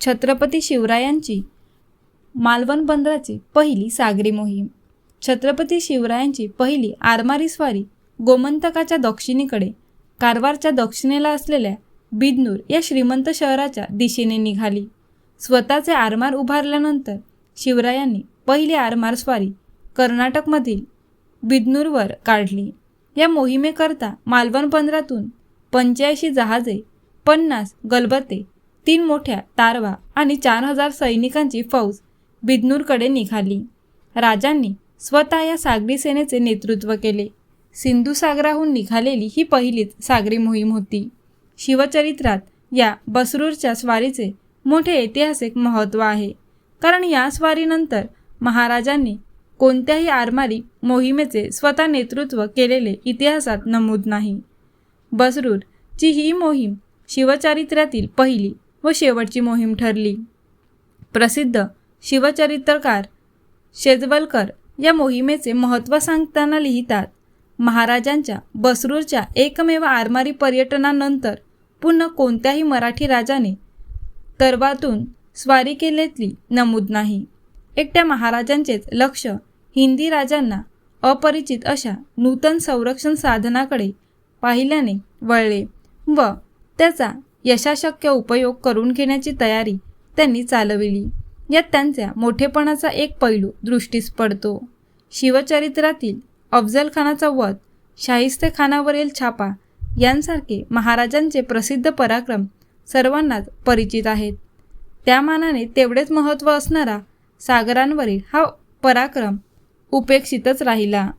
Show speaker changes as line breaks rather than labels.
छत्रपती शिवरायांची मालवण बंदराची पहिली सागरी मोहीम. छत्रपती शिवरायांची पहिली आरमारी स्वारी गोमंतकाच्या दक्षिणेकडे कारवारच्या दक्षिणेला असलेल्या बिदनूर या श्रीमंत शहराच्या दिशेने निघाली. स्वतःचे आरमार उभारल्यानंतर शिवरायांनी पहिली आरमार स्वारी कर्नाटकमधील बिदनूरवर काढली. या मोहिमेकरता मालवण बंदरातून पंच्याऐंशी जहाजे पन्नास गलबते तीन मोठ्या तारवा आणि चार हजार सैनिकांची फौज बिदनूरकडे निघाली. राजांनी स्वतः या सागरी सेनेचे नेतृत्व केले. सिंधू सागराहून निघालेली ही पहिलीच सागरी मोहीम होती. शिवचरित्रात या बसरूरच्या स्वारीचे मोठे ऐतिहासिक महत्त्व आहे. कारण या स्वारीनंतर महाराजांनी कोणत्याही आरमारी मोहिमेचे स्वतः नेतृत्व केलेले इतिहासात नमूद नाही. बसरूरची ही मोहीम शिवचरित्रातील पहिली व शेवटची मोहीम ठरली. प्रसिद्ध शिवचरित्रकार शेजवलकर या मोहिमेचे महत्त्व सांगताना लिहितात महाराजांच्या बसरूरच्या एकमेव आरमारी पर्यटनानंतर पुन्हा कोणत्याही मराठी राजाने तरवातून स्वारी केलेतली नमूद नाही. एकट्या महाराजांचेच लक्ष हिंदी राजांना अपरिचित अशा नूतन संरक्षण साधनाकडे पाहिल्याने वळले व त्याचा यशाशक्य उपयोग करून घेण्याची तयारी त्यांनी चालविली. यात त्यांच्या मोठेपणाचा एक पैलू दृष्टीस पडतो. शिवचरित्रातील अफजल खानाचा वध शाहिस्ते खानावरील छापा यांसारखे महाराजांचे प्रसिद्ध पराक्रम सर्वांनाच परिचित आहेत. त्या मानाने तेवढेच महत्त्व असणारा सागरांवरील हा पराक्रम उपेक्षितच राहिला.